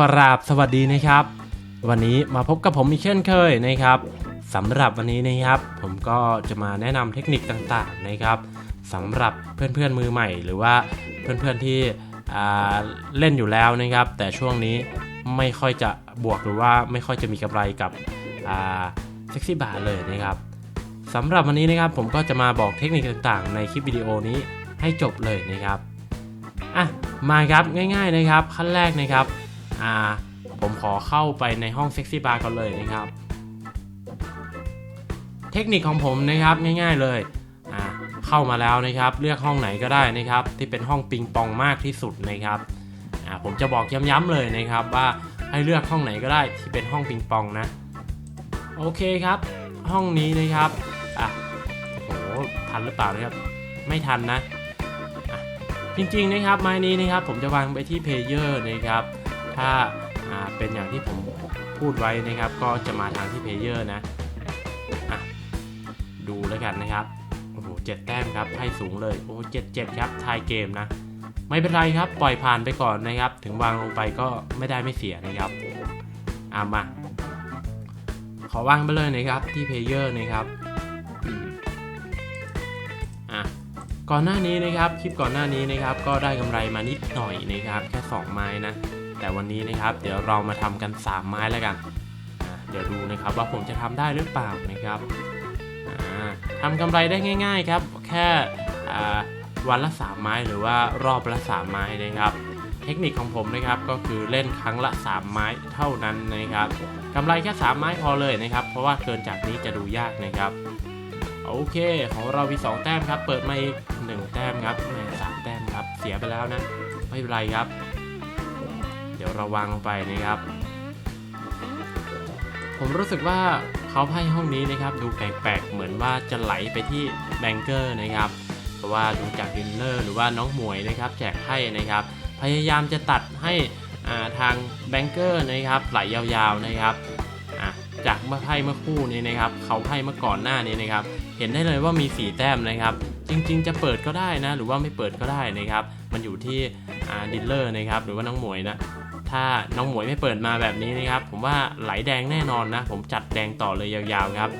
กราบสวัสดีนะครับ วันนี้มาพบกับผมอีกเช่นเคยนะครับสำหรับวันนี้นะครับ ผมก็จะมาแนะนำเทคนิคต่างๆนะครับสำหรับเพื่อนๆมือใหม่ หรือว่าเพื่อนๆที่เล่นอยู่แล้วนะครับ แต่ช่วงนี้ไม่ค่อยจะบวกหรือว่าไม่ค่อยจะมีกำไรกับเซ็กซี่บาร์เลยนะครับสำหรับวันนี้นะครับผมก็จะมาบอกเทคนิคต่างๆ ในคลิปวิดีโอนี้ให้จบเลยนะครับอะมาครับง่ายๆนะครับขั้นแรกนะครับ อ่าผมขอเข้าไปในห้องเซ็กซี่บาร์ก่อนเลยนะครับ เทคนิคของผมนะครับง่ายๆเลยอ่าเข้ามาแล้วนะครับ เลือกห้องไหนก็ได้นะครับ ที่เป็นห้องปิงปองมากที่สุดนะครับอ่าผมจะบอกย้ำๆเลยนะครับ ว่าให้เลือกห้องไหนก็ได้ที่เป็นห้องปิงปองนะ โอเคครับ ห้องนี้นะครับอะโหทันหรือเปล่านะครับ ไม่ทันนะะจริงๆนะครับไม้นี้นะครับผมจะวางไปที่เพลเยอร์นะครับ ถ้าาเป็นอย่างที่ผมพูดไว้นะครับ ก็จะมาทางที่เพลเยอร์นะดูแล้วกันนะครับ โอ้โหเจ็ดแต้มครับให้สูงเลย โอ้เจ็ดเจ็ดครับทายเกมนะ ไม่เป็นไรครับ ปล่อยผ่านไปก่อนนะครับ ถึงวางลงไปก็ไม่ได้ไม่เสียนะครับอามา ขอวางไปเลยนะครับที่เพลเยอร์นะครับอะก่อนหน้านี้นะครับ คลิปก่อนหน้านี้นะครับ ก็ได้กำไรมานิดหน่อยนะครับ แค่ 2 ไม้นะ แต่วันนี้นะครับ เดี๋ยวเรามาทำกัน 3 ไม้แล้วกัน เดี๋ยวดูนะครับว่าผมจะทำได้หรือเปล่านะครับอ่าทำกำไรได้ง่าย ๆครับ แค่วันละ 3 ไม้หรือว่ารอบละ 3 ไม้นะครับเทคนิคของผมนะครับก็คือเล่นครั้งละ 3 ไม้เท่านั้นนะครับกำไรแค่ 3 ไม้พอเลยนะครับ เพราะว่าเกินจากนี้จะดูยากนะครับโอเค ของเรามี 2 แต้มครับ เปิดมาอีก 1 แต้มครับแหมสามแต้มครับ เสียไปแล้วนะ ไม่เป็นไรครับ เดี๋ยวเราวางลงไปนะครับ ผมรู้สึกว่าเขาไพ่ห้องนี้นะครับ ดูแปลกๆ เหมือนว่าจะไหลไปที่แบงเกอร์นะครับเพราะว่าดูจากดินเนอร์หรือว่าน้องหมวยนะครับแจกไพ่นะครับ พยายามจะตัดให้ทางแบงเกอร์นะครับไหลยาวๆนะครับจากเมื่อไพ่เมื่อคู่นี้นะครับเขาไพ่เมื่อก่อนหน้านี้นะครับ เห็นได้เลยว่ามีสีแต้มนะครับ จริงๆ จะเปิดก็ได้นะ หรือว่าไม่เปิดก็ได้นะครับ มันอยู่ที่ดิลเลอร์นะครับ หรือว่าน้องหมวยนะ ถ้าน้องหมวยไม่เปิดมาแบบนี้นะครับ ผมว่าไหลแดงแน่นอนนะ ผมจัดแดงต่อเลยยาวๆครับ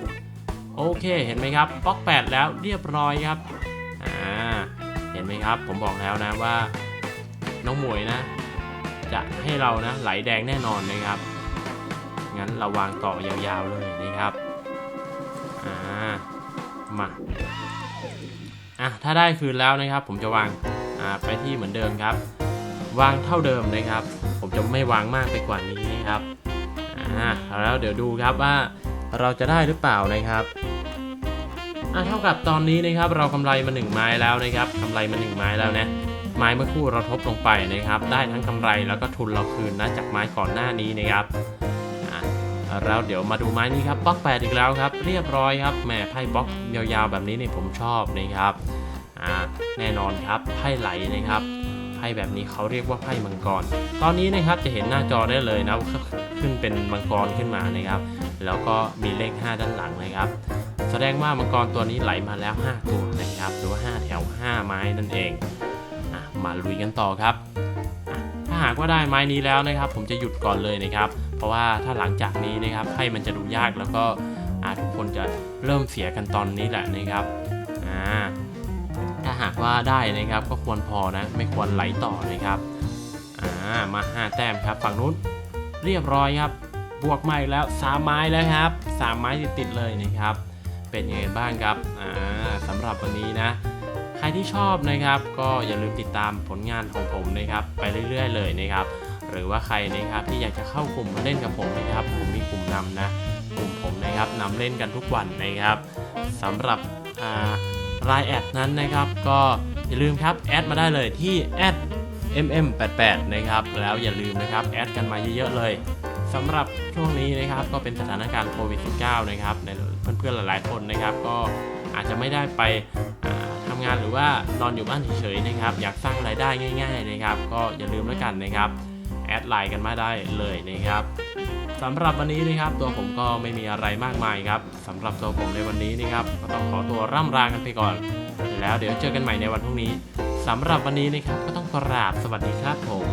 โอเคเห็นไหมครับบล็อก 8 แล้วเรียบร้อยครับอ่าเห็นไหมครับ ผมบอกแล้วนะว่า น้องหมวยนะ จะให้เรานะไหลแดงแน่นอนนะครับ งั้นเราวางต่อยาวๆเลยนะครับอ่ามาอะถ้าได้คืนแล้วนะครับ ผมจะวางอ่าไปที่เหมือนเดิมครับ วางเท่าเดิมนะครับ จะไม่วางมากไปกว่านี้นะครับอ่าแล้วเดี๋ยวดูครับว่าเราจะได้หรือเปล่านะครับอะเท่ากับตอนนี้นะครับ เรากำไรมาหนึ่งไม้แล้วนะครับกำไรมาหนึ่งไม้แล้วนะไม้เมื่อคู่เราทบลงไปนะครับ ได้ทั้งกำไรแล้วก็ทุนเราคืนนะจากไม้ก่อนหน้านี้นะครับอะแล้วเดี๋ยวมาดูไม้นี้ครับบล็อกแปดอีกแล้วครับเรียบร้อยครับแหมไพ่บล็อกยาวๆแบบนี้นี่ผมชอบนะครับอ่าแน่นอนครับไพ่ไหลนะครับ พ่แบบนี้เขาเรียกว่าไพ่มังกร ตอนนี้นะครับจะเห็นหน้าจอได้เลยนะว่าขึ้นเป็นมังกรขึ้นมานะครับ แล้วก็มีเลข 5 ด้านหลังนะครับ แสดงว่ามังกรตัวนี้ไหลมาแล้ว 5 ตัวนะครับ หรือว่า5แถว 5 ไม้นั่นเองอมาลุยกันต่อครับ ถ้าหากว่าได้ไม้นี้แล้วนะครับ ผมจะหยุดก่อนเลยนะครับ เพราะว่าถ้าหลังจากนี้นะครับให้มันจะดูยากแล้วก็ทุกคนจะเริ่มเสียกันตอนนี้แหละนะครับ อ่า ว่าได้นะครับก็ควรพอนะ ไม่ควรไหลต่อนะครับอ่ามา 5 แต้มครับฝั่งนู้นเรียบร้อยครับบวกมาอีกแล้วสามไม้แล้วครับสามไม้ติดๆเลยนะครับ เป็นยังไงบ้างครับอ่าสำหรับวันนี้นะใครที่ชอบนะครับ ก็อย่าลืมติดตามผลงานของผมนะครับ ไปเรื่อย ๆ เลยนะครับ หรือว่าใครนะครับที่อยากจะเข้ากลุ่มมาเล่นกับผมนะครับผมมีกลุ่มนำนะกลุ่มผมนะครับนำเล่นกันทุกวันนะครับสำหรับ รายแอดนั้นนะครับ ก็อย่าลืมครับแอดมาได้เลยที่แอด mm88 นะครับแล้วอย่าลืมนะครับแอดกันมาเยอะๆเลยสำหรับช่วงนี้นะครับก็เป็นสถานการณ์โควิด -19 นะครับในเพื่อนๆหลายๆคนนะครับ ก็อาจจะไม่ได้ไปอ่าทำงานหรือว่านอนอยู่บ้านเฉยๆนะครับ อยากสร้างรายได้ง่าย ๆนะครับ ก็อย่าลืมแล้วกันนะครับแอดไลน์กันมาได้เลยนะครับ สำหรับวันนี้นะครับตัวผมก็ไม่มีอะไรมากมายครับสำหรับตัวผมในวันนี้นะครับก็ต้องขอตัวร่ำลากันไปก่อน แล้วเดี๋ยวเจอกันใหม่ในวันพรุ่งนี้สำหรับวันนี้นะครับก็ต้องกราบสวัสดีครับผม